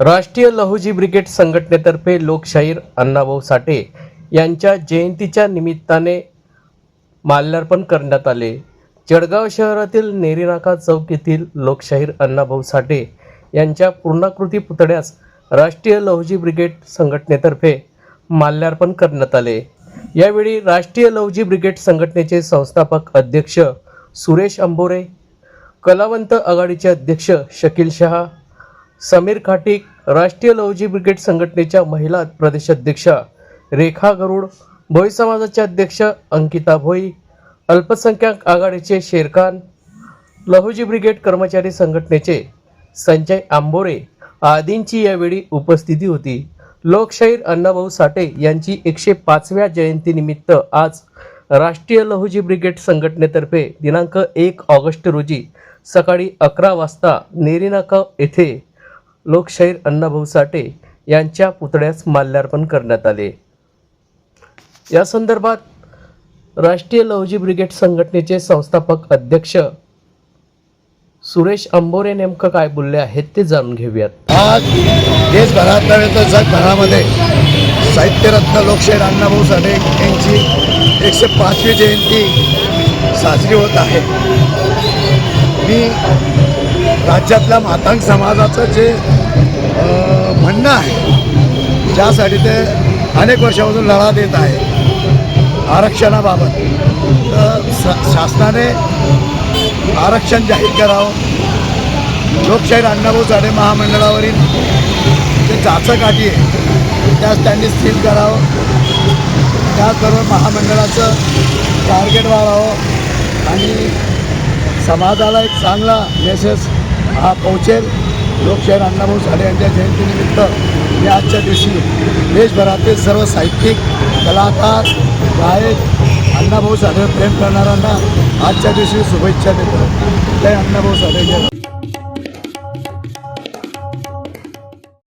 राष्ट्रीय लहुजी ब्रिगेड संघटनेतर्फे लोकशाहीर अण्णाभाऊ साठे यांच्या जयंतीच्या निमित्ताने माल्यार्पण करण्यात आले. जळगाव शहरातील नेरीनाका चौक येथील लोकशाहीर अण्णाभाऊ साठे यांच्या पूर्णाकृती पुतळ्यास राष्ट्रीय लहुजी ब्रिगेड संघटनेतर्फे माल्यार्पण करण्यात आले. यावेळी राष्ट्रीय लवजी ब्रिगेड संघटनेचे संस्थापक अध्यक्ष सुरेश अंबोरे कलावंत आघाडीचे अध्यक्ष शकील शहा समीर खाटीक राष्ट्रीय लवजी ब्रिगेड संघटनेच्या महिला प्रदेशाध्यक्षा रेखा गरुड भोई समाजाचे अध्यक्ष अंकिता भोई अल्पसंख्याक आघाडीचे शेरखान लहुजी ब्रिगेड कर्मचारी संघटनेचे संजय आंबोरे आदींची यावेळी उपस्थिती होती. लोकशाहीर अण्णाभाऊ साठे यांची एकशे पाचव्या जयंतीनिमित्त आज राष्ट्रीय लहुजी ब्रिगेड संघटनेतर्फे दिनांक एक ऑगस्ट रोजी सकाळी अकरा वाजता नेरीनाका येथे लोकशाहीर अण्णाभाऊ साठे यांच्या पुतळ्यास माल्यार्पण करण्यात आले. या संदर्भात राष्ट्रीय लवजी ब्रिगेड संघटनेचे संस्थापक अध्यक्ष सुरेश अंबोरे नेमकं काय बोलले आहेत ते जाणून घेऊयात. आज देशभरात नव्हे तर जगभरामध्ये साहित्यरत्न लोकशाहीर अण्णाभाऊ साठे यांची एकशे पाचवी जयंती साजरी होत आहे. मी राज्यातल्या मातांग समाजाचं जे म्हणणं आहे ज्यासाठी ते अनेक वर्षापासून लढा देत आहे आरक्षणाबाबत. तर स- शासनाने आरक्षण जाहीर करावं. लोकशाहीर अण्णाभाऊ साठे महामंडळावरील जे जाचकाठी आहे त्यास त्यांनी स्थिर करावं. त्याचबरोबर महामंडळाचं टार्गेट वाढावं. आणि समाजाला एक चांगला मेसेज हा पोहोचेल. लोकशाहीर अण्णाभाऊ साठे यांच्या जयंतीनिमित्त मी आजच्या दिवशी देशभरातील सर्व साहित्यिक कलाकार गायक अण्णाभाऊ साठेवर प्रेम करणाऱ्यांना आजच्या दिवशी शुभेच्छा देतो. जय अण्णाभाऊ साठे जय